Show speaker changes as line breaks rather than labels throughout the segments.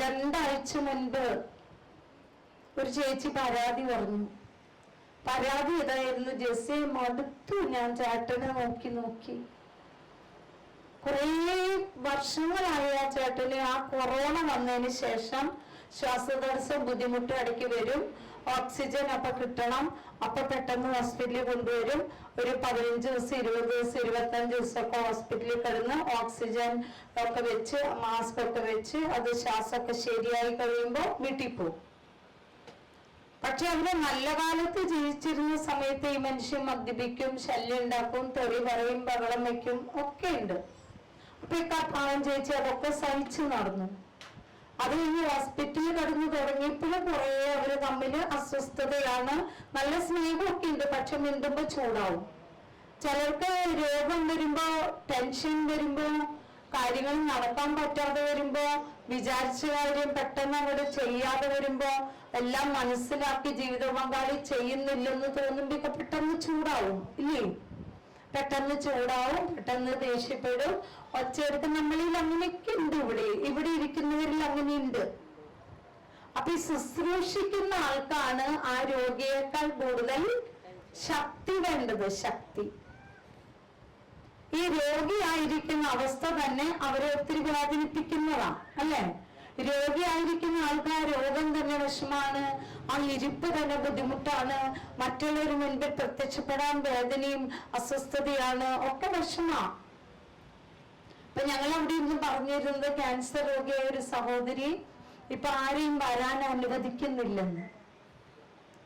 രണ്ടാഴ്ച മുൻപ് ഒരു ചേച്ചി പരാതി പറഞ്ഞു. പരാതി ഇതായിരുന്നു ജെസ്സി മടുത്തു. ഞാൻ ചേട്ടനെ നോക്കി നോക്കി. കുറേ വർഷങ്ങളായി ആ ചേട്ടന് ആ കൊറോണ വന്നതിന് ശേഷം ശ്വാസതടസ്സം ബുദ്ധിമുട്ട് ഇടയ്ക്ക് വരും. ഓക്സിജൻ അപ്പൊ കിട്ടണം. അപ്പൊ പെട്ടെന്ന് ഹോസ്പിറ്റലിൽ കൊണ്ടുവരും. ഒരു പതിനഞ്ച് ദിവസം ഇരുപത് ദിവസം ഇരുപത്തഞ്ച് ദിവസമൊക്കെ ഹോസ്പിറ്റലിൽ കിടന്ന് ഓക്സിജൻ ഒക്കെ വെച്ച് മാസ്ക് ഒക്കെ വെച്ച് അത് ശ്വാസമൊക്കെ ശരിയായി കഴിയുമ്പോൾ വീട്ടിൽ പോകും. പക്ഷെ അവർ നല്ല കാലത്ത് ജീവിച്ചിരുന്ന സമയത്ത് ഈ മനുഷ്യൻ മദ്യപിക്കും ശല്യം ഉണ്ടാക്കും തെറി പറയും ബഹളം വെക്കും ഒക്കെ ഉണ്ട്. അപ്പൊ ഈ പാവം ചേച്ചി അതൊക്കെ സഹിച്ചു നടന്നു. അത് കഴിഞ്ഞ് ഹോസ്പിറ്റലിൽ കടന്നു തുടങ്ങിയപ്പോഴും കുറേ അവർ തമ്മിൽ അസ്വസ്ഥതയാണ്. നല്ല സ്നേഹമൊക്കെ ഉണ്ട് പക്ഷെ മിണ്ടുമ്പോ ചൂടാവും. ചിലർക്ക് രോഗം വരുമ്പോ ടെൻഷൻ വരുമ്പോ കാര്യങ്ങൾ നടത്താൻ പറ്റാതെ വരുമ്പോ വിചാരിച്ച കാര്യം പെട്ടെന്ന് അങ്ങോട്ട് ചെയ്യാതെ വരുമ്പോ എല്ലാം മനസ്സിലാക്കി ജീവിത പങ്കാളി ചെയ്യുന്നില്ലെന്ന് തോന്നുമ്പോ പെട്ടെന്ന് ചൂടാവും ഇല്ലേ? പെട്ടെന്ന് ചൂടാവും പെട്ടെന്ന് ദേഷ്യപ്പെടും. ഒച്ചയെടുത്ത് നമ്മളിൽ അങ്ങനെയൊക്കെ ഉണ്ട് ഇവിടെ. ഇവിടെ ഇരിക്കുന്നവരിൽ അങ്ങനെയുണ്ട്. അപ്പൊ ഈ ശുശ്രൂഷിക്കുന്ന ആൾക്കാണ് ആ രോഗിയേക്കാൾ കൂടുതൽ ശക്തി വേണ്ടത് ശക്തി. ഈ രോഗിയായിരിക്കുന്ന അവസ്ഥ തന്നെ അവരെ ഒത്തിരി വേദനിപ്പിക്കുന്നതാണ് അല്ലേ? രോഗിയായിരിക്കുന്ന ആൾക്കാർ രോഗം തന്നെ വിഷമാണ്. ആ ഇരിപ്പ് തന്നെ ബുദ്ധിമുട്ടാണ്. മറ്റുള്ളവർ മുൻപിൽ പ്രത്യക്ഷപ്പെടാൻ വേദനയും അസ്വസ്ഥതയാണ് ഒക്കെ വിഷമ. ഇപ്പൊ ഞങ്ങൾ അവിടെ ഇരുന്ന് പറഞ്ഞിരുന്നത് ക്യാൻസർ രോഗിയായ ഒരു സഹോദരി ഇപ്പൊ ആരെയും വരാൻ അനുവദിക്കുന്നില്ലെന്ന്.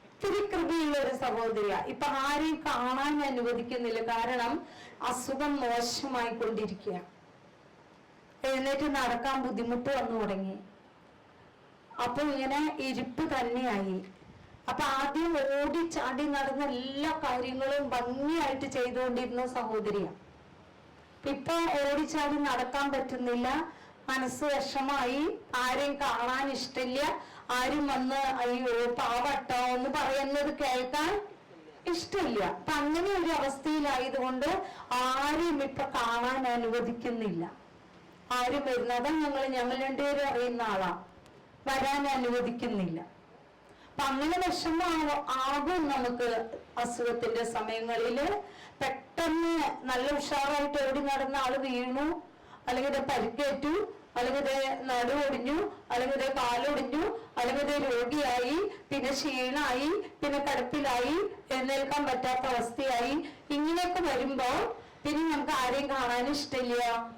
ഒത്തിരി കൃപയുള്ള ഒരു സഹോദരിയ. ഇപ്പൊ ആരെയും കാണാൻ അനുവദിക്കുന്നില്ല. കാരണം അസുഖം മോശമായി കൊണ്ടിരിക്കുക എഴുന്നേറ്റ് നടക്കാൻ ബുദ്ധിമുട്ട് വന്നു തുടങ്ങി. അപ്പൊ ഇങ്ങനെ ഇരിപ്പ് തന്നെയായി. അപ്പൊ ആദ്യം ഓടി ചാടി നടന്ന എല്ലാ കാര്യങ്ങളും ഭംഗിയായിട്ട് ചെയ്തുകൊണ്ടിരുന്ന സഹോദരിയാണ് ഇപ്പൊ ഓടിച്ചാടി നടക്കാൻ പറ്റുന്നില്ല. മനസ്സ് വിഷമായി ആരെയും കാണാൻ ഇഷ്ടമില്ല. ആരും വന്ന് അയ്യോ പാവട്ടോ എന്ന് പറയുന്നത് കേൾക്കാൻ ഇഷ്ടമില്ല. അപ്പൊ അങ്ങനെ ഒരു അവസ്ഥയിലായതുകൊണ്ട് ആരും ഇപ്പൊ കാണാൻ അനുവദിക്കുന്നില്ല. ആരും അതാ ഞങ്ങൾ ഞങ്ങൾ രണ്ടുപേരും അറിയുന്ന ആളാ. വരാൻ അനുവദിക്കുന്നില്ല. അപ്പൊ അങ്ങനെ വിഷമം ആകും നമുക്ക് അസുഖത്തിന്റെ സമയങ്ങളിൽ. പെട്ടെന്ന് നല്ല ഉഷാറായിട്ട് ഓടി നടന്ന ആൾ വീണു. അല്ലെങ്കിൽ പരിക്കേറ്റു. അല്ലെങ്കിൽ നടുവൊടിഞ്ഞു അല്ലെങ്കിൽ കാലൊടിഞ്ഞു അല്ലെങ്കിൽ രോഗിയായി. പിന്നെ ക്ഷീണായി. പിന്നെ കടുപ്പിലായി. എഴുന്നേൽക്കാൻ പറ്റാത്ത അവസ്ഥയായി. ഇങ്ങനെയൊക്കെ വരുമ്പോ പിന്നെ നമുക്ക് ആരെയും കാണാൻ ഇഷ്ടമില്ല.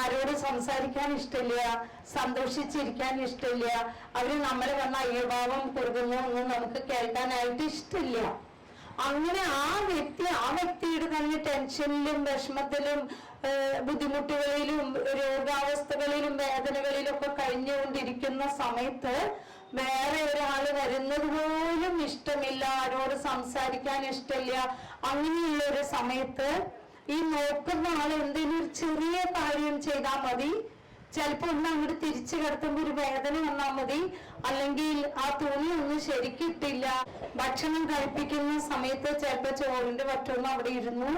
ആരോട് സംസാരിക്കാൻ ഇഷ്ടമില്ല സന്തോഷിച്ചിരിക്കാൻ ഇഷ്ടമില്ല. അവർ നമ്മളെ വന്ന അയ്യഭാവം കൊടുക്കുന്നു ഒന്നും നമുക്ക് കേൾക്കാനായിട്ട് ഇഷ്ടമില്ല. അങ്ങനെ ആ വ്യക്തി ആ വ്യക്തിയുടെ തന്നെ ടെൻഷനിലും വിഷമത്തിലും ബുദ്ധിമുട്ടുകളിലും രോഗാവസ്ഥകളിലും വേദനകളിലും ഒക്കെ കഴിഞ്ഞുകൊണ്ടിരിക്കുന്ന സമയത്ത് വേറെ ഒരാൾ വരുന്നത് പോലും ഇഷ്ടമില്ല ആരോട് സംസാരിക്കാൻ ഇഷ്ടമില്ല. അങ്ങനെയുള്ള ഒരു സമയത്ത് ഈ നോക്കുന്ന ആൾ എന്തെങ്കിലും ഒരു ചെറിയ കാര്യം ചെയ്താൽ മതി. ചിലപ്പോ ഒന്ന് അങ്ങോട്ട് തിരിച്ചു കിടത്തുമ്പോ ഒരു വേദന വന്നാൽ മതി. അല്ലെങ്കിൽ ആ തുണി ഒന്നും ശരിക്കിട്ടില്ല ഭക്ഷണം കഴിപ്പിക്കുന്ന സമയത്ത് ചിലപ്പോ ചോറിന്റെ പറ്റൊന്നും അവിടെ ഇരുന്നു.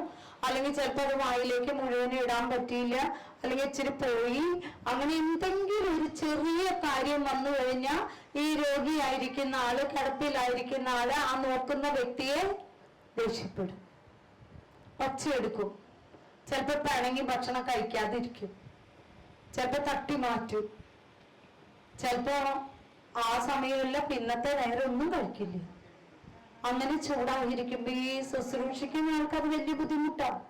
അല്ലെങ്കിൽ ചിലപ്പോ അത് വായിലേക്ക് മുഴുവൻ ഇടാൻ പറ്റിയില്ല. അല്ലെങ്കിൽ ഇച്ചിരി പോയി. അങ്ങനെ എന്തെങ്കിലും ഒരു ചെറിയ കാര്യം വന്നു കഴിഞ്ഞാൽ ഈ രോഗിയായിരിക്കുന്ന ആൾ കിടപ്പിലായിരിക്കുന്ന ആൾ ആ നോക്കുന്ന വ്യക്തിയെ ദേഷ്യപ്പെടും ഒച്ചയെടുക്കും ചിലപ്പോ പിണങ്ങി ഭക്ഷണം കഴിക്കാതിരിക്കും. ചിലപ്പോ തട്ടി മാറ്റും. ചിലപ്പോ ആ സമയമില്ല പിന്നത്തെ നേരം ഒന്നും കഴിക്കില്ല. അങ്ങനെ ചൂടായിരിക്കുമ്പോ ഈ ശുശ്രൂഷിക്കുന്ന ആൾക്കത് വലിയ ബുദ്ധിമുട്ടാണ്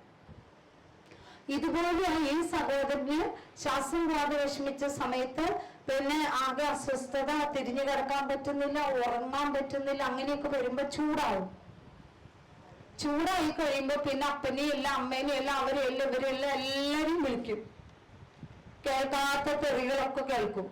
ഇതുപോലെ ഈ സഹോദരന് ശ്വാസം കൂടാതെ വിഷമിച്ച സമയത്ത് പിന്നെ ആകെ അസ്വസ്ഥത തിരിഞ്ഞു കിടക്കാൻ പറ്റുന്നില്ല ഉറങ്ങാൻ പറ്റുന്നില്ല അങ്ങനെയൊക്കെ വരുമ്പോ ചൂടാവും. ചൂടായി കഴിയുമ്പോ പിന്നെ അപ്പനെയും എല്ലാം അമ്മേനെയും എല്ലാം അവരെല്ലാം ഇവരെല്ലാം എല്ലാരും വിളിക്കും. കേൾക്കാത്ത തെറികളൊക്കെ കേൾക്കും.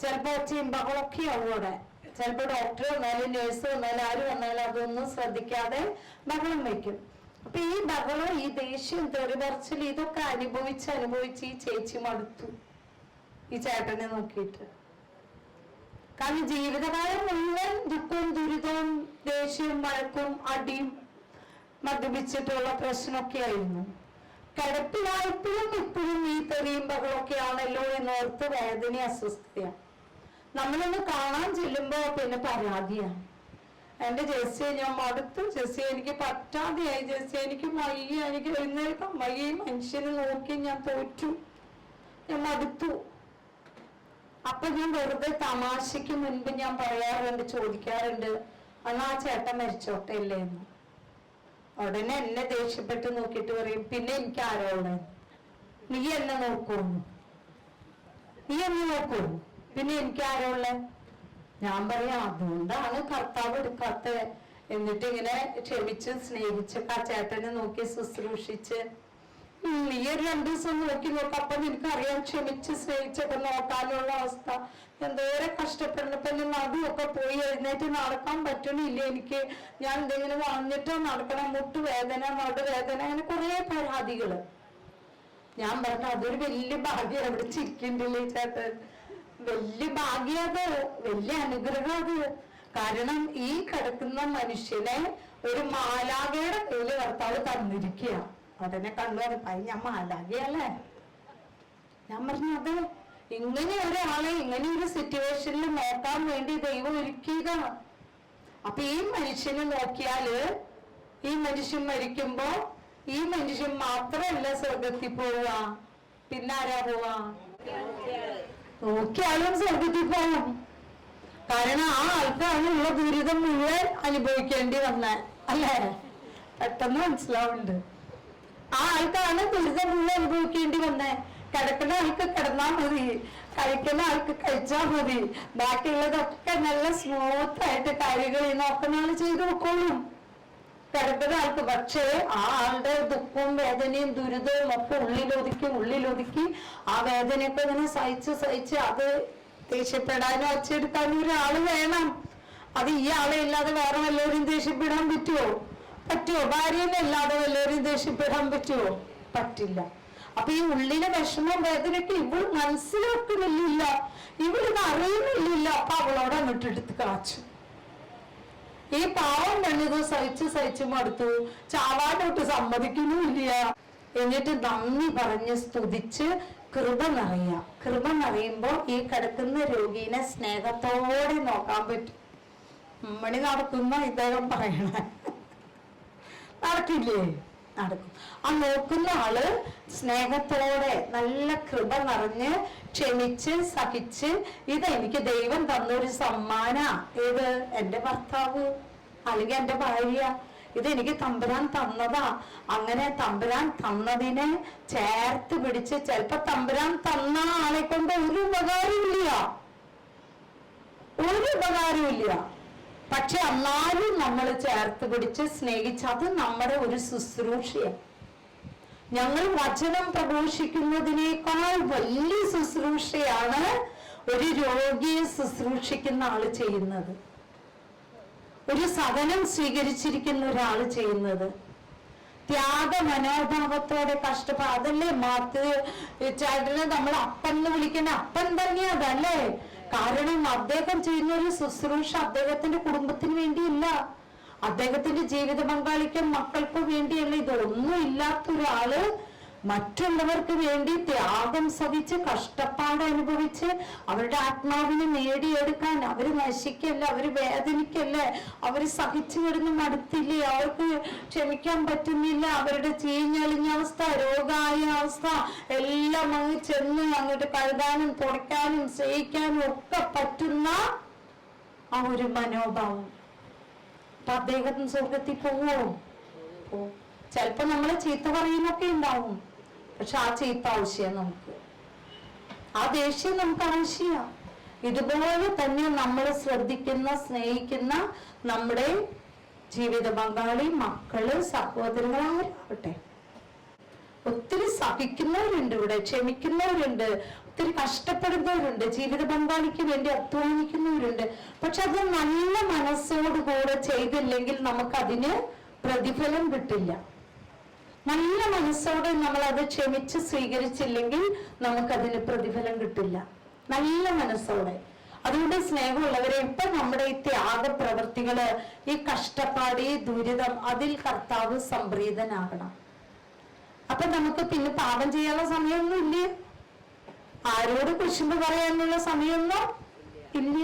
ചിലപ്പോ ചിമ്പകളൊക്കെ ആവും അവിടെ. ചിലപ്പോ ഡോക്ടർ വന്നാലും നേഴ്സ് വന്നാലും ആര് വന്നാലും അതൊന്നും ശ്രദ്ധിക്കാതെ ബഹളം വയ്ക്കും അപ്പൊ ഈ ബഹളം ഈ ദേഷ്യം തെറി പറച്ചിൽ ഇതൊക്കെ അനുഭവിച്ച് അനുഭവിച്ച് ഈ ചേച്ചി മടുത്തു. ഈ ചേട്ടനെ നോക്കിയിട്ട്. കാരണം ജീവിതകാലം മുഴുവൻ ദുഃഖവും ദുരിതവും ദേഷ്യവും വഴക്കും അടിയും മദ്യപിച്ചിട്ടുള്ള പ്രശ്നമൊക്കെ ആയിരുന്നു കിടപ്പിലായപ്പോഴും ഇപ്പോഴും ഈ തെറിയും ബഹളമൊക്കെയാണല്ലോ എന്നോർത്ത് വേദന അസ്വസ്ഥയാണ് നമ്മളൊന്ന് കാണാൻ ചെല്ലുമ്പോ പിന്നെ പരാതിയാണ്. എന്റെ ജെസ്സിയെ ഞാൻ മടുത്തു. ജെസ്സിയെ എനിക്ക് പറ്റാതെയായി. ജെസ്സി എനിക്ക് വയ്യ. എനിക്ക് എഴുന്നേൽക്കാം വയ്യ. മനുഷ്യനെ നോക്കി ഞാൻ തോറ്റു. ഞാൻ മടുത്തു. അപ്പൊ ഞാൻ വെറുതെ തമാശയ്ക്ക് മുൻപ് ഞാൻ പറയാറുണ്ട് ചോദിക്കാറുണ്ട് അന്ന് ആ ചേട്ടൻ മരിച്ചോട്ടെ ഇല്ലേ എന്ന് ഉടനെ എന്നെ ദേഷ്യപ്പെട്ട് നോക്കിയിട്ട് പറയും പിന്നെ എനിക്ക് ആരോട്? നീ എന്നെ നോക്കൂന്ന് നീ എന്നെ നോക്കൂ. പിന്നെ എനിക്ക് ആരോള്ള ഞാൻ പറയാം അതുകൊണ്ടാണ് കർത്താവ് എടുക്കാത്ത എന്നിട്ട് ഇങ്ങനെ ക്ഷമിച്ച് സ്നേഹിച്ച് ആ ചേട്ടനെ നോക്കി ശുശ്രൂഷിച്ച് നീ ഒരു രണ്ടു ദിവസം നോക്കി നോക്കാം. അപ്പൊ നിനക്കറിയാം ക്ഷമിച്ച് സ്നേഹിച്ചൊക്കെ നോക്കാനുള്ള അവസ്ഥ. എന്തോരം കഷ്ടപ്പെടുന്നപ്പോ എന്റെ നടുവൊക്കെ പോയി എഴുന്നേറ്റ് നടക്കാൻ പറ്റണില്ല എനിക്ക്? ഞാൻ എന്തെങ്കിലും വന്നിട്ടോ നടക്കണം. മുട്ട് വേദന നടുവേദന അങ്ങനെ കുറെ പരാതികൾ. ഞാൻ പറഞ്ഞു അതൊരു വലിയ ഭാഗ്യം അവിടെ ചിരിക്കണ്ടല്ലേ ചേട്ടൻ? വലിയ ഭാഗ്യം അത്. വലിയ അനുഗ്രഹം അത്. കാരണം ഈ കിടക്കുന്ന മനുഷ്യനെ ഒരു മാലാകയുടെ കയ്യിൽ കർത്താവ് തന്നിരിക്കുക ഉടനെ കണ്ടു പറഞ്ഞു ഞാൻ അലാകിയല്ലേ ഞാൻ പറഞ്ഞു അതെ. ഇങ്ങനെ ഒരാളെ ഇങ്ങനെ ഒരു സിറ്റുവേഷനിൽ നോക്കാൻ വേണ്ടി ദൈവം ഒരുക്കിയതാണ് അപ്പൊ ഈ മനുഷ്യനെ നോക്കിയാൽ ഈ മനുഷ്യൻ മരിക്കുമ്പോ ഈ മനുഷ്യൻ മാത്രമല്ല സ്വർഗത്തിൽ പോവുക. പിന്നെ ആരാ പോവാ നോക്കിയാലും സ്വർഗത്തിൽ പോവും. കാരണം ആ ആൾക്കാണ് ഉള്ള ദുരിതം മുഴുവൻ അനുഭവിക്കേണ്ടി വന്നാൽ അല്ലേ? പെട്ടെന്ന് മനസ്സിലാവുന്നുണ്ട്. ആ ആൾക്കാണ് ദുരിതം മുഴുവൻ അനുഭവിക്കേണ്ടി വന്നേ. കിടക്കുന്ന ആൾക്ക് കിടന്നാ മതി. കഴിക്കുന്ന ആൾക്ക് കഴിച്ചാ മതി. ബാക്കിയുള്ളതൊക്കെ നല്ല സ്മൂത്ത് ആയിട്ട് കാര്യങ്ങൾ നോക്കുന്ന ആൾ ചെയ്തു വെക്കോളും. കിടക്കുന്ന ആൾക്ക് പക്ഷേ ആ ആളുടെ ദുഃഖവും വേദനയും ദുരിതവും ഒക്കെ ഉള്ളിലൊതുക്കി ഉള്ളിലൊതുക്കി ആ വേദനയൊക്കെ ഇങ്ങനെ സഹിച്ച് സഹിച്ച് അത് ദേഷ്യപ്പെടാനും അച്ചെടുക്കാനും ഒരാൾ വേണം. അത് ഈ ആളെ ഇല്ലാതെ വേറെ വല്ലവരും ദേഷ്യപ്പെടാൻ പറ്റുമോ പറ്റുമോ ഭാര്യനെ അല്ലാതെ വല്ലവരും ദേഷ്യപ്പെടാൻ പറ്റുമോ പറ്റില്ല. അപ്പൊ ഈ ഉള്ളിലെ വിഷമം വേദനയൊക്കെ ഇവൾ മനസ്സിലാക്കുന്നില്ല ഇവളിത് അറിയുന്നില്ല അപ്പൊ അവളോട് അങ്ങോട്ട് എടുത്ത് കാച്ചു. ഈ പാവം പെണ്ണിത് സഹിച്ച് സഹിച്ച് മടുത്തു. ചാവാനോട്ട് സമ്മതിക്കുന്നുമില്ല. എന്നിട്ട് നന്ദി പറഞ്ഞ് സ്തുതിച്ച് കൃപ നിറയുക. കൃപ നിറയുമ്പോ ഈ കിടക്കുന്ന രോഗീനെ സ്നേഹത്തോടെ നോക്കാൻ പറ്റും. മണി നടത്തുന്ന ഇദ്ദേഹം പറയണേ. നടക്കില്ലേ? നടക്കും. ആ നോക്കുന്ന ആൾ സ്നേഹത്തോടെ നല്ല കൃപ നിറഞ്ഞ് ക്ഷമിച്ച് സഹിച്ച് ഇത് എനിക്ക് ദൈവം തന്നൊരു സമ്മാന. ഏത്? എന്റെ ഭർത്താവ് അല്ലെങ്കിൽ എന്റെ ഭാര്യ. ഇത് എനിക്ക് തമ്പുരാൻ തന്നതാ. അങ്ങനെ തമ്പുരാൻ തന്നതിനെ ചേർത്ത് പിടിച്ച് ചിലപ്പോ തമ്പുരാൻ തന്ന ആളെ കൊണ്ട് ഒരു ഉപകാരമില്ല ഒരു ഉപകാരമില്ല പക്ഷെ എന്നാലും നമ്മൾ ചേർത്ത് പിടിച്ച് സ്നേഹിച്ച് അത് നമ്മുടെ ഒരു ശുശ്രൂഷയാണ് ഞങ്ങൾ വചനം പ്രഘോഷിക്കുന്നതിനേക്കാൾ വലിയ ശുശ്രൂഷയാണ് ഒരു രോഗിയെ ശുശ്രൂഷിക്കുന്ന ആൾ ചെയ്യുന്നത്. ഒരു സദനം സ്വീകരിച്ചിരിക്കുന്ന ഒരാൾ ചെയ്യുന്നത്. ത്യാഗ മനോഭാവത്തോടെ കഷ്ടപ്പാടല്ലേ? അതല്ലേ മാത്ത് ചേട്ടനെ നമ്മൾ അപ്പൻ എന്ന് വിളിക്കുന്ന അപ്പൻ തന്നെയാ അതല്ലേ കാരണം അദ്ദേഹം ചെയ്യുന്ന ഒരു ശുശ്രൂഷ അദ്ദേഹത്തിന്റെ കുടുംബത്തിന് വേണ്ടിയില്ല. അദ്ദേഹത്തിന്റെ ജീവിത പങ്കാളിക്കും മക്കൾക്കും വേണ്ടിയല്ല. ഇതൊന്നും ഇല്ലാത്ത ഒരാൾ മറ്റുള്ളവർക്ക് വേണ്ടി ത്യാഗം സഹിച്ച് കഷ്ടപ്പാട് അനുഭവിച്ച് അവരുടെ ആത്മാവിനെ നേടിയെടുക്കാൻ അവർ നശിക്കല്ല അവർ വേദനിക്കല്ല അവർ സഹിച്ചു കിടന്ന് മടുത്തില്ലേ അവർക്ക് ക്ഷമിക്കാൻ പറ്റുന്നില്ല അവരുടെ ചീഞ്ഞളിഞ്ഞ അവസ്ഥ രോഗായ അവസ്ഥ എല്ലാം അങ്ങ് ചെന്ന് അങ്ങോട്ട് കഴുകാനും തുടയ്ക്കാനും സ്നേഹിക്കാനും ഒക്കെ പറ്റുന്ന ആ ഒരു മനോഭാവം. അപ്പൊ അദ്ദേഹത്തിന് സ്വർഗത്തിൽ പോവോ ചിലപ്പോ നമ്മളെ ചീത്ത പറയുന്നൊക്കെ ഉണ്ടാവും. പക്ഷെ ആ ചീത്ത ആവശ്യം നമുക്ക്. ആ ദേഷ്യം നമുക്ക് ആവശ്യമാണ് ഇതുപോലെ തന്നെ നമ്മൾ ശ്രദ്ധിക്കുന്ന സ്നേഹിക്കുന്ന നമ്മുടെ ജീവിത പങ്കാളി മക്കൾ സഹോദരങ്ങൾ ആരാവട്ടെ? ഒത്തിരി സഹിക്കുന്നവരുണ്ട് ഇവിടെ ക്ഷമിക്കുന്നവരുണ്ട് ഒത്തിരി കഷ്ടപ്പെടുന്നവരുണ്ട് ജീവിത പങ്കാളിക്ക് വേണ്ടി അധ്വാനിക്കുന്നവരുണ്ട്. പക്ഷെ അത് നല്ല മനസ്സോടുകൂടെ ചെയ്തില്ലെങ്കിൽ നമുക്കതിന് പ്രതിഫലം കിട്ടില്ല. നല്ല മനസ്സോടെ നമ്മൾ അത് ക്ഷമിച്ച് സ്വീകരിച്ചില്ലെങ്കിൽ നമുക്കതിന് പ്രതിഫലം കിട്ടില്ല. നല്ല മനസ്സോടെ. അതുകൊണ്ട് സ്നേഹമുള്ളവരെ ഇപ്പൊ നമ്മുടെ ഈ ത്യാഗ പ്രവൃത്തികൾ ഈ കഷ്ടപ്പാട് ഈ ദുരിതം അതിൽ കർത്താവ് സംപ്രീതനാകണം. അപ്പൊ നമുക്ക് പിന്നെ പാപം ചെയ്യാനുള്ള സമയമൊന്നും ഇല്ല. ആരോട് കുശുമ്പ് പറയാനുള്ള സമയമൊന്നും ഇല്ല.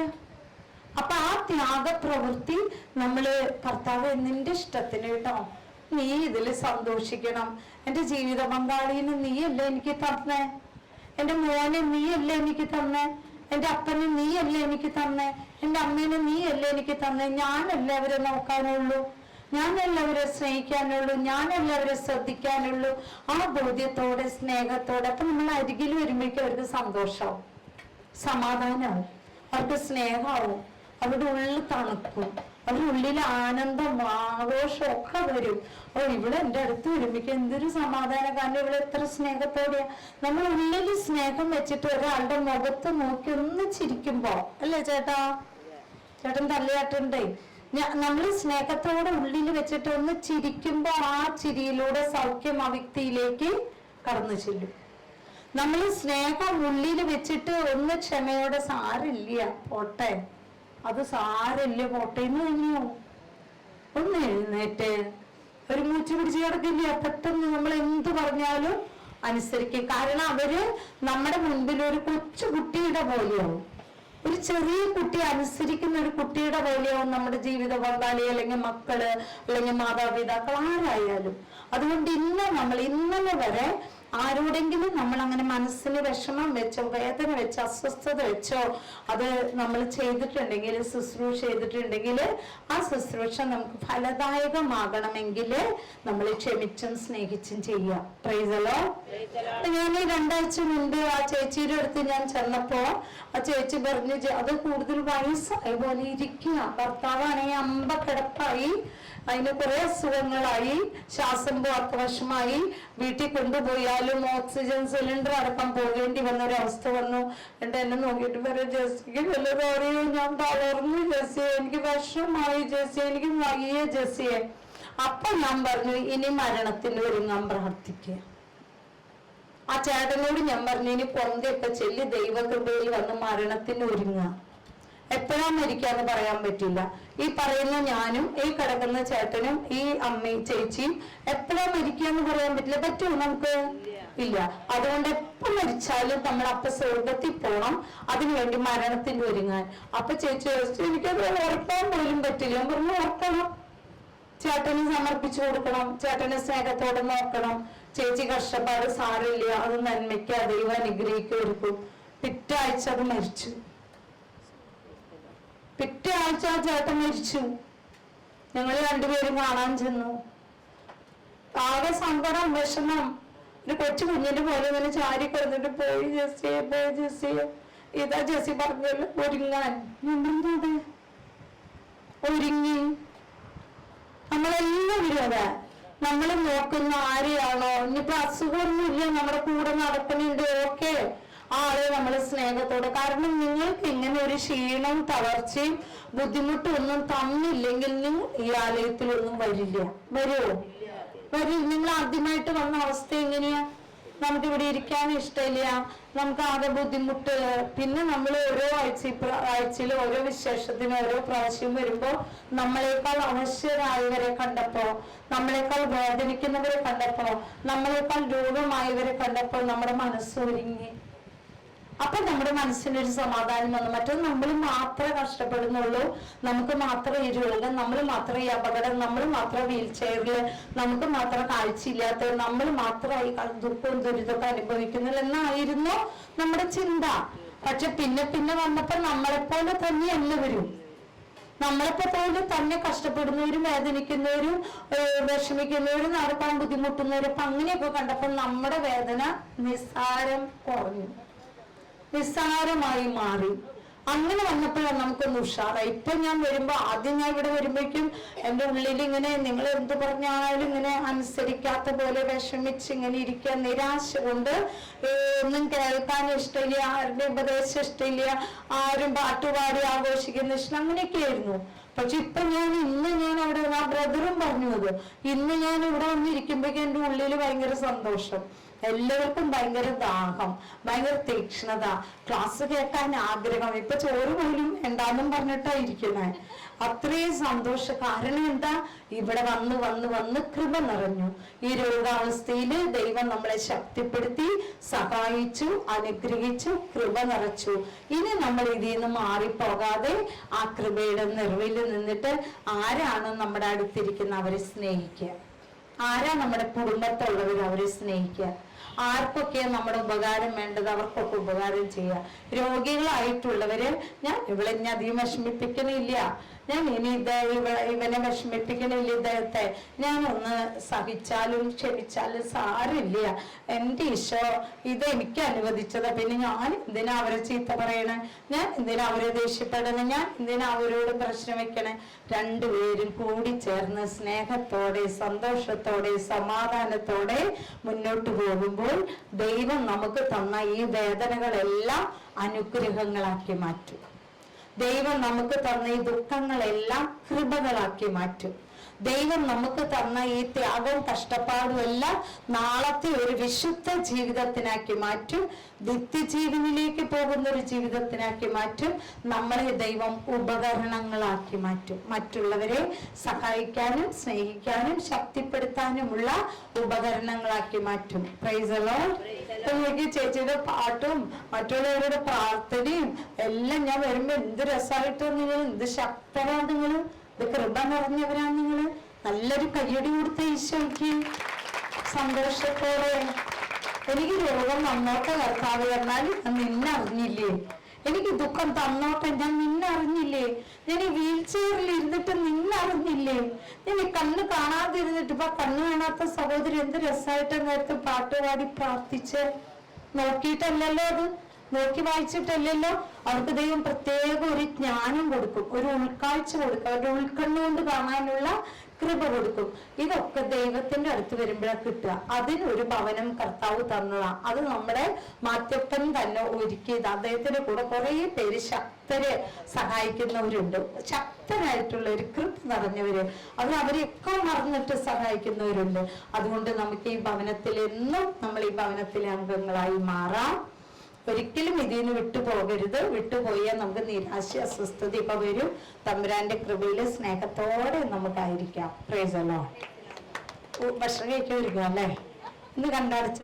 അപ്പൊ ആ ത്യാഗ പ്രവൃത്തി നമ്മൾ കർത്താവ് നിന്റെ ഇഷ്ടത്തിന് കേട്ടോ. നീ ഇതിൽ സന്തോഷിക്കണം. എന്റെ ജീവിത പങ്കാളിന് നീയല്ലേ എനിക്ക് തന്നേ? എന്റെ മോനെ നീയല്ലേ എനിക്ക് തന്നേ? എന്റെ അപ്പനെ നീയല്ലേ എനിക്ക് തന്നേ? എന്റെ അമ്മേനെ നീയല്ലേ എനിക്ക് തന്നേ? ഞാനല്ലേ അവരെ നോക്കാനുള്ളൂ. ഞാൻ അവരെ സ്നേഹിക്കാനുള്ളൂ. ഞാൻ അവരെ ശ്രദ്ധിക്കാനുള്ളൂ. ആ ബോധ്യത്തോടെ സ്നേഹത്തോടെ. അപ്പൊ നമ്മൾ അരികിൽ വരുമ്പോഴേക്കും അവർക്ക് സന്തോഷമാവും സമാധാനമാവും. അവർക്ക് സ്നേഹമാവും. അവരുടെ ഉള്ളിൽ തണുക്കും അവരുടെ ഉള്ളിൽ ആനന്ദം ആഘോഷം ഒക്കെ വരും. ഓ ഇവിടെ എന്റെ അടുത്ത് വരുമ്പോഴേക്കും എന്തൊരു സമാധാനം. കാരണം ഇവിടെ എത്ര സ്നേഹത്തോടെയാ. നമ്മൾ ഉള്ളിൽ സ്നേഹം വെച്ചിട്ട് ഒരാളുടെ മുഖത്ത് നോക്കി ഒന്ന് ചിരിക്കുമ്പോ അല്ലേ ചേട്ടാ? ചേട്ടൻ തലയാട്ടുണ്ടേ നമ്മൾ സ്നേഹത്തോടെ ഉള്ളിൽ വെച്ചിട്ട് ഒന്ന് ചിരിക്കുമ്പോ ആ ചിരിയിലൂടെ സൗഖ്യം ആ വ്യക്തിയിലേക്ക് കടന്നു ചെല്ലും. നമ്മൾ സ്നേഹം ഉള്ളിൽ വെച്ചിട്ട് ഒന്ന് ക്ഷമയോടെ സാരില്ല പോട്ടെ. അത് സാരല്ല കോട്ടയെന്ന് എന്ന് തന്നെയോ? ഒന്ന് എഴുന്നേറ്റ്. ഒരു മൂച്ചു പിടിച്ച് കിടക്കില്ല? പെട്ടെന്ന് നമ്മൾ എന്ത് പറഞ്ഞാലും അനുസരിക്കും. കാരണം അവർ നമ്മുടെ മുൻപിൽ ഒരു കൊച്ചു കുട്ടിയുടെ പോലെയാവും ഒരു ചെറിയ കുട്ടി അനുസരിക്കുന്ന ഒരു കുട്ടിയുടെ പോലെയാവും നമ്മുടെ ജീവിത പങ്കാളി അല്ലെങ്കിൽ മക്കൾ അല്ലെങ്കിൽ മാതാപിതാക്കൾ ആരായാലും. അതുകൊണ്ട് ഇന്ന് നമ്മൾ ഇന്നലെ വരെ ആരോടെങ്കിലും നമ്മൾ അങ്ങനെ മനസ്സിന് വിഷമം വെച്ചോ വേദന വെച്ചോ അസ്വസ്ഥത വെച്ചോ അത് നമ്മൾ ചെയ്തിട്ടുണ്ടെങ്കിൽ ശുശ്രൂഷ ചെയ്തിട്ടുണ്ടെങ്കിൽ ആ ശുശ്രൂഷ നമുക്ക് ഫലദായകമാകണമെങ്കിൽ നമ്മൾ ക്ഷമിച്ചും സ്നേഹിച്ചും ചെയ്യാം പ്രൈസലോ ഞാൻ രണ്ടാഴ്ച മുൻപ് ആ ചേച്ചിയുടെ അടുത്ത് ഞാൻ ചെന്നപ്പോ ആ ചേച്ചി പറഞ്ഞു "ജെ- അത് കൂടുതൽ വയസ്സായ പോലെ ഇരിക്കുക. ഭർത്താവാണെങ്കിൽ അമ്പ കിടപ്പായി. അതിന് കുറെ അസുഖങ്ങളായി ശ്വാസം പോകാത്ത വീട്ടിൽ കൊണ്ടുപോയാലും ഓക്സിജൻ സിലിണ്ടർ അടക്കം പോകേണ്ടി വന്ന ഒരു അവസ്ഥ വന്നു. എന്നിട്ട് എന്നെ നോക്കിയിട്ട് പറയാം ജെസ്സിക്ക് വല്ലതും അറിയോ? ഞാൻ തളർന്നു ജെസ്സിയെ എനിക്ക് വിഷമായി ജെസ്സിയെ എനിക്ക് വയ്യ ജെസ്സിയെ അപ്പൊ ഞാൻ പറഞ്ഞു ഇനി മരണത്തിന് ഒരുങ്ങാൻ പ്രാർത്ഥിക്കുക ആ ചേട്ടനോട് ഞാൻ പറഞ്ഞു ഇനി പൊന്തയൊക്കെ ചെല്ലി ദൈവകൃപയിൽ വന്ന് മരണത്തിന് ഒരുങ്ങുക. എപ്പോഴാ മരിക്കാന്ന് പറയാൻ പറ്റില്ല. ഈ പറയുന്ന ഞാനും ഈ കിടക്കുന്ന ചേട്ടനും ഈ അമ്മയും ചേച്ചിയും എപ്പോഴാ മരിക്കാന്ന് പറയാൻ പറ്റില്ല. പറ്റുമോ നമുക്ക്? ഇല്ല. അതുകൊണ്ട് എപ്പോ മരിച്ചാലും നമ്മൾ അപ്പൊ സ്വർഗത്തിൽ പോണം. അതിനുവേണ്ടി മരണത്തിന് ഒരുങ്ങാൻ. അപ്പൊ ചേച്ചി ചോദിച്ചു, എനിക്കത് ഓർക്കാൻ പോലും പറ്റില്ല. പറഞ്ഞു ഓർക്കണം ചേട്ടന് സമർപ്പിച്ചു കൊടുക്കണം. ചേട്ടനെ സ്നേഹത്തോടെ നോക്കണം. ചേച്ചി കഷ്ടപ്പാട് സാരില്ല അത് നന്മയ്ക്ക് ദൈവം അനുഗ്രഹിക്കും പിറ്റാഴ്ച അത് മരിച്ചു. പിറ്റേ ആഴ്ച ആ ചേട്ടൻ മരിച്ചു. ഞങ്ങൾ രണ്ടുപേരും കാണാൻ ചെന്നു. ആകെ സങ്കടം വിഷമം. ഒരു കൊച്ചു കുഞ്ഞിന്റെ പോലെ ഇങ്ങനെ ചാരി കിടന്നിട്ട് പോയി ജെസ്സിയെ പോയി ജെസ്സിയെ. ഇതാ ജെസ്സി പറഞ്ഞല്ലോ ഒരുങ്ങാൻ. "അതെ." ഒരുങ്ങി. നമ്മളെല്ലാവരും അതെ നമ്മൾ നോക്കുന്ന ആരെയാണോ? ഇനിയിപ്പോ അസുഖമൊന്നുമില്ല നമ്മുടെ കൂടെ നടക്കുന്നുണ്ട് ഓക്കെ. ആളെ നമ്മൾ സ്നേഹത്തോടെ. കാരണം നിങ്ങൾക്ക് ഇങ്ങനെ ഒരു ക്ഷീണവും തളർച്ചയും ബുദ്ധിമുട്ടൊന്നും തന്നില്ലെങ്കിൽ നിങ്ങൾ ഈ ആലയത്തിലൊന്നും വരില്ല. വരുമോ വരും. നിങ്ങൾ ആദ്യമായിട്ട് വന്ന അവസ്ഥ എങ്ങനെയാ? നമുക്ക് ഇവിടെ ഇരിക്കാൻ ഇഷ്ടമില്ല. നമുക്ക് ആകെ ബുദ്ധിമുട്ട്. പിന്നെ നമ്മൾ ഓരോ ആഴ്ച ആഴ്ചയിൽ ഓരോ വിശേഷത്തിന് ഓരോ പ്രാവശ്യം വരുമ്പോ നമ്മളെക്കാൾ അവശ്യരായവരെ കണ്ടപ്പോ നമ്മളെക്കാൾ വേദനിക്കുന്നവരെ കണ്ടപ്പോ നമ്മളെക്കാൾ രൂപമായവരെ കണ്ടപ്പോൾ നമ്മുടെ മനസ്സ് ഒരുങ്ങി. അപ്പൊ നമ്മുടെ മനസ്സിനൊരു സമാധാനം വന്നു. മറ്റൊന്ന് നമ്മൾ മാത്രമേ കഷ്ടപ്പെടുന്നുള്ളൂ. നമുക്ക് മാത്രമേ ഈ നമ്മൾ മാത്രമേ ഈ അപകടം നമ്മൾ മാത്രം വീൽ ചെയറിൽ നമുക്ക് മാത്രം കാഴ്ചയില്ലാത്ത നമ്മൾ മാത്രമായി ദുഃഖവും ദുരിതമൊക്കെ അനുഭവിക്കുന്നില്ല എന്നായിരുന്നു നമ്മുടെ ചിന്ത. പക്ഷെ പിന്നെ പിന്നെ വന്നപ്പോ നമ്മളെപ്പോലെ തന്നെ വരും. നമ്മളിപ്പോ പോലും തന്നെ കഷ്ടപ്പെടുന്നവരും വേദനിക്കുന്നവരും വിഷമിക്കുന്നവരും നടക്കാൻ ബുദ്ധിമുട്ടുന്നവരും അപ്പൊ അങ്ങനെയൊക്കെ കണ്ടപ്പോൾ നമ്മുടെ വേദന നിസ്സാരം കുറഞ്ഞു. നിസ്സാരമായി മാറി. അങ്ങനെ വന്നപ്പോഴാണ് നമുക്കൊന്ന് ഉഷാറായി. ഇപ്പൊ ഞാൻ വരുമ്പോ ആദ്യം ഞാൻ ഇവിടെ വരുമ്പോഴേക്കും എന്റെ ഉള്ളിൽ ഇങ്ങനെ നിങ്ങൾ എന്ത് പറഞ്ഞാലും ഇങ്ങനെ അനുസരിക്കാത്ത പോലെ വിഷമിച്ച് ഇങ്ങനെ ഇരിക്കുക നിരാശ കൊണ്ട് ഒന്നും കേൾക്കാൻ ഇഷ്ടമില്ല ആരുടെ ഉപദേശം ഇഷ്ടമില്ല ആരും പാട്ടുപാടി ആഘോഷിക്കുന്ന ഇഷ്ടം അങ്ങനെയൊക്കെ ആയിരുന്നു പക്ഷെ ഇപ്പൊ ഞാൻ ഇന്ന് ഞാൻ അവിടെ ആ ബ്രദറും പറഞ്ഞു ഇന്ന് ഞാൻ ഇവിടെ വന്നിരിക്കുമ്പോഴേക്കും എന്റെ ഉള്ളിൽ ഭയങ്കര സന്തോഷം. എല്ലാവർക്കും ഭയങ്കര ദാഹം ഭയങ്കര തീക്ഷ്ണത. ക്ലാസ് കേൾക്കാൻ ആഗ്രഹം. ഇപ്പൊ ചോറ് പോലും എന്താന്നും പറഞ്ഞിട്ടാ ഇരിക്കുന്നത് അത്രയും സന്തോഷം. കാരണം എന്താ? ഇവിടെ വന്ന് വന്ന് വന്ന് കൃപ നിറഞ്ഞു. ഈ രോഗാവസ്ഥയിൽ ദൈവം നമ്മളെ ശക്തിപ്പെടുത്തി സഹായിച്ചു അനുഗ്രഹിച്ചു കൃപ നിറച്ചു. ഇനി നമ്മൾ ഇതിൽ നിന്ന് മാറിപ്പോകാതെ ആ കൃപയുടെ നിറവിൽ നിന്നിട്ട് ആരാണ് നമ്മുടെ അടുത്തിരിക്കുന്ന അവരെ സ്നേഹിക്കുക? ആരാ നമ്മുടെ കുടുംബത്തുള്ളവർ അവരെ സ്നേഹിക്കുക? ആർക്കൊക്കെ നമ്മുടെ ഉപകാരം വേണ്ടത് അവർക്കൊക്കെ ഉപകാരം ചെയ്യുക രോഗികളായിട്ടുള്ളവര് ഞാൻ ഇവിടെ ഞാൻ അധികം വിഷമിപ്പിക്കണില്ല. ഞാൻ ഇനി ഇത് ഇവ ഇവനെ വിഷമിപ്പിക്കണില്ല ഇദ്ദേഹത്തെ ഞാൻ ഒന്ന് സഹിച്ചാലും ക്ഷമിച്ചാലും സാരില്ല എന്റെ ഈശോ ഇത് എനിക്ക് അനുവദിച്ചത്. പിന്നെ ഞാൻ എന്തിനാ അവരെ ചീത്ത പറയണേ? ഞാൻ എന്തിനാ അവരെ ദേഷ്യപ്പെടണേ? ഞാൻ എന്തിനാ അവരോട് പ്രശ്നം വെക്കണേ? രണ്ടുപേരും കൂടി ചേർന്ന് സ്നേഹത്തോടെ സന്തോഷത്തോടെ സമാധാനത്തോടെ മുന്നോട്ട് പോകുമ്പോൾ ദൈവം നമുക്ക് തന്ന ഈ വേദനകളെല്ലാം അനുഗ്രഹങ്ങളാക്കി മാറ്റും. ദൈവം നമുക്ക് തന്ന ഈ ദുഃഖങ്ങളെല്ലാം കൃപകളാക്കി മാറ്റും. ദൈവം നമുക്ക് തന്ന ഈ ത്യാഗവും കഷ്ടപ്പാടും എല്ലാം നാളത്തെ ഒരു വിശുദ്ധ ജീവിതത്തിനാക്കി മാറ്റും. നിത്യജീവനിലേക്ക് പോകുന്ന ഒരു ജീവിതത്തിനാക്കി മാറ്റും. നമ്മളെ ദൈവം ഉപകരണങ്ങളാക്കി മാറ്റും. മറ്റുള്ളവരെ സഹായിക്കാനും സ്നേഹിക്കാനും ശക്തിപ്പെടുത്താനുമുള്ള ഉപകരണങ്ങളാക്കി മാറ്റും. പ്രൈസലോ ചേച്ചിയുടെ പാട്ടും മറ്റുള്ളവരുടെ പ്രാർത്ഥനയും എല്ലാം ഞാൻ വരുമ്പോ എന്ത് രസമായിട്ടോ നിങ്ങൾ എന്ത് ശക്തരാ നിങ്ങൾ ഇത് കൃപ നിറഞ്ഞവരാ നിങ്ങൾ. നല്ലൊരു കയ്യടി കൊടുത്ത ഈശോയ്ക്ക് സന്തോഷത്തോടെ. എനിക്ക് രോഗം വന്നോട്ടെ കർത്താവ് എന്നാൽ ഞാൻ നിന്നെ അറിഞ്ഞില്ലേ എനിക്ക് ദുഃഖം തന്നോട്ടെ ഞാൻ നിന്നെ അറിഞ്ഞില്ലേ ഞാൻ ഈ വീൽ ചെയറിൽ ഇരുന്നിട്ട് നിന്നെ അറിഞ്ഞില്ലേ ഞാൻ ഈ കണ്ണ് കാണാതിരുന്നിട്ട് ഇപ്പൊ കണ്ണ് കാണാത്ത സഹോദരി എന്ത് രസമായിട്ട് നേരത്തെ പാട്ട് പാടി പ്രാർത്ഥിച്ച്. നോക്കിയിട്ടല്ലല്ലോ അത്? നോക്കി വായിച്ചിട്ടല്ലല്ലോ? അവർക്ക് ദൈവം പ്രത്യേക ഒരു ജ്ഞാനം കൊടുക്കും ഒരു ഉൾക്കാഴ്ച കൊടുക്കും. അവരുടെ ഉൾക്കണ്ണുകൊണ്ട് കാണാനുള്ള കൃപ കൊടുക്കും. ഇതൊക്കെ ദൈവത്തിന്റെ അടുത്ത് വരുമ്പോഴാണ് കിട്ടുക. അതിനൊരു ഭവനം കർത്താവ് തന്നതാ. അത് നമ്മുടെ മാറ്റപ്പൻ തന്നെ ഒരുക്കിയത് അദ്ദേഹത്തിന്റെ കൂടെ കുറെ പേര് ശക്തരെ സഹായിക്കുന്നവരുണ്ട്. ശക്തരായിട്ടുള്ള ഒരു കൃപ നിറഞ്ഞവര്. അവർ അവരെയൊക്കെ മറന്നിട്ട് സഹായിക്കുന്നവരുണ്ട്. അതുകൊണ്ട് നമുക്ക് ഈ ഭവനത്തിൽ എന്നും നമ്മൾ ഈ ഭവനത്തിലെ അംഗങ്ങളായി മാറാം. ഒരിക്കലും ഇതിൽ നിന്ന് വിട്ടുപോകരുത്. വിട്ടുപോയാൽ നമുക്ക് നിരാശ അസ്വസ്ഥത ഇപ്പൊ വരും. തമ്പുരാന്റെ കൃപയിൽ സ്നേഹത്തോടെ നമുക്കായിരിക്കാം. പ്രേസലോ ഭക്ഷണം കഴിക്കാൻ ഒരുക്കുക അല്ലേ? ഇന്ന് കണ്ടടച്ച്